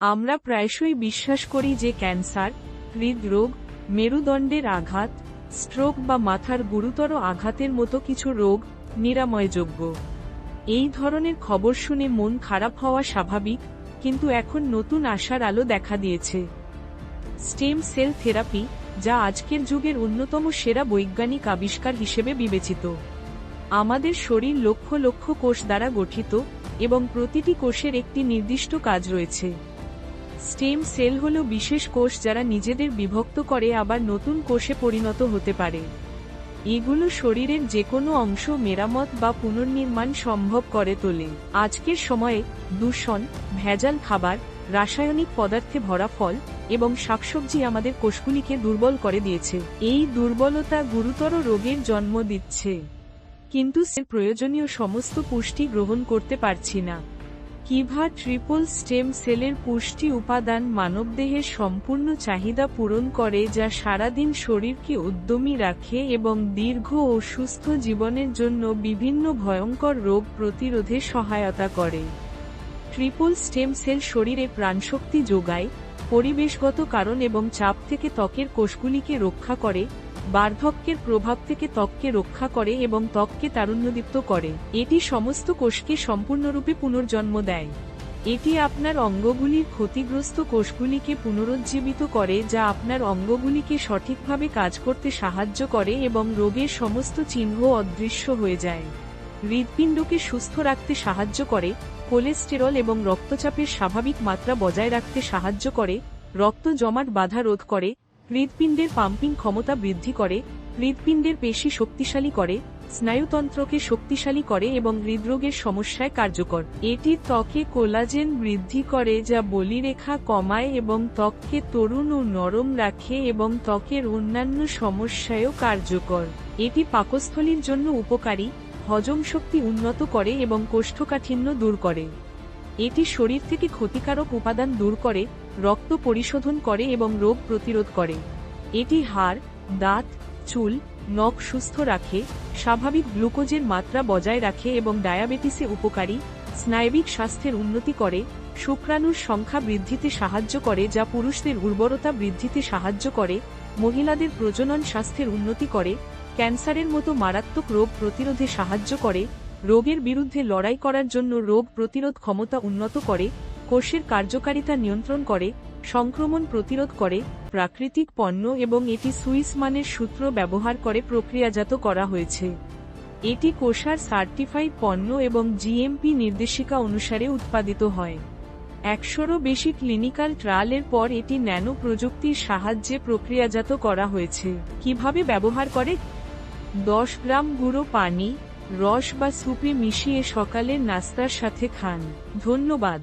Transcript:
আমরা প্রায়শই বিশ্বাস করি যে ক্যান্সার, হৃদরোগ, মেরুদণ্ডের আঘাত, স্ট্রোক বা মাথার গুরুতর আঘাতের মতো কিছু রোগ নিরাময়যোগ্য। এই ধরনের খবর শুনে মন খারাপ হওয়া স্বাভাবিক, কিন্তু এখন নতুন আশার আলো দেখা দিয়েছে। স্টেম সেল থেরাপি, যা আজকের যুগের অন্যতম সেরা বৈজ্ঞানিক আবিষ্কার হিসেবে বিবেচিত। আমাদের শরীর লক্ষ লক্ষ কোষ দ্বারা গঠিত এবং প্রতিটি কোষের একটি নির্দিষ্ট কাজ রয়েছে। স্টেম সেল হল বিশেষ কোষ যারা নিজেদের বিভক্ত করে আবার নতুন কোষে পরিণত হতে পারে। এগুলো শরীরের যে কোনো অংশ মেরামত বা পুনর্নির্মাণ সম্ভব করে তোলে। আজকের সময়ে দূষণ, ভেজাল খাবার, রাসায়নিক পদার্থে ভরা ফল এবং শাকসবজি আমাদের কোষগুলিকে দুর্বল করে দিয়েছে। এই দুর্বলতা গুরুতর রোগের জন্ম দিচ্ছে। কিন্তু সে প্রয়োজনীয় সমস্ত পুষ্টি গ্রহণ করতে পারছি না। কিভা ট্রিপল স্টেম সেলের পুষ্টি উপাদান মানবদেহের সম্পূর্ণ চাহিদা পূরণ করে যা সারাদিন শরীরকে উদ্যমী রাখে এবং দীর্ঘ ও সুস্থ জীবনের জন্য বিভিন্ন ভয়ঙ্কর রোগ প্রতিরোধে সহায়তা করে। ট্রিপল স্টেম সেল শরীরে প্রাণশক্তি যোগায়, পরিবেশগত কারণ এবং চাপ থেকে ত্বকের কোষগুলিকে রক্ষা করে বার্ধক্যের প্রভাব থেকে ত্বককে রক্ষা করে এবং ত্বককে তারুণ্যদীপ্ত করে। এটি সমস্ত কোষকে সম্পূর্ণরূপে পুনর্জন্ম দেয়। এটি আপনার অঙ্গগুলির ক্ষতিগ্রস্ত কোষগুলিকে পুনরুজ্জীবিত করে, যা আপনার অঙ্গগুলিকে সঠিকভাবে কাজ করতে সাহায্য করে এবং রোগের সমস্ত চিহ্ন অদৃশ্য হয়ে যায়। হৃদপিণ্ডকে সুস্থ রাখতে সাহায্য করে, কোলেস্টেরল এবং রক্তচাপের স্বাভাবিক মাত্রা বজায় রাখতে সাহায্য করে, রক্ত জমাট বাধা রোধ করে হৃদপিণ্ডের পাম্পিং ক্ষমতা বৃদ্ধি করে হৃদপিণ্ডের পেশি শক্তিশালী করে, স্নায়ুতন্ত্রকে শক্তিশালী করে এবং হৃদরোগের সমস্যায় কার্যকর। এটি ত্বকে কোলাজেন বৃদ্ধি করে যা বলিরেখা কমায় এবং ত্বককে তরুণ ও নরম রাখে এবং ত্বকের অন্যান্য সমস্যায়ও কার্যকর। এটি পাকস্থলীর জন্য উপকারী, হজম শক্তি উন্নত করে এবং কোষ্ঠকাঠিন্য দূর করে। এটি শরীর থেকে ক্ষতিকারক উপাদান দূর করে, রক্ত পরিশোধন করে এবং রোগ প্রতিরোধ করে। এটি হাড়, দাঁত, চুল, নখ সুস্থ রাখে, স্বাভাবিক গ্লুকোজের মাত্রা বজায় রাখে এবং ডায়াবেটিসে উপকারী, স্নায়বিক স্বাস্থ্যের উন্নতি করে, শুক্রাণুর সংখ্যা বৃদ্ধিতে সাহায্য করে যা পুরুষদের উর্বরতা বৃদ্ধিতে সাহায্য করে, মহিলাদের প্রজনন স্বাস্থ্যের উন্নতি করে, ক্যান্সারের মতো মারাত্মক রোগ প্রতিরোধে সাহায্য করে রোগের বিরুদ্ধে লড়াই করার জন্য রোগ প্রতিরোধ ক্ষমতা উন্নত করে, কোষের কার্যকারিতা নিয়ন্ত্রণ করে, সংক্রমণ প্রতিরোধ করে, প্রাকৃতিক পণ্য এবং এটি সুইস মানের সূত্র ব্যবহার করে প্রক্রিয়াজাত করা হয়েছে। এটি কোষার সার্টিফাইড পণ্য এবং জিএমপি নির্দেশিকা অনুসারে উৎপাদিত হয়। একশোরও বেশি ক্লিনিক্যাল ট্রায়ালের পর এটি ন্যানো প্রযুক্তির সাহায্যে প্রক্রিয়াজাত করা হয়েছে। কীভাবে ব্যবহার করে? দশ গ্রাম গুঁড়ো পানি রস বা সুপি মিশিয়ে সকালে নাস্তার সাথে খান। ধন্যবাদ।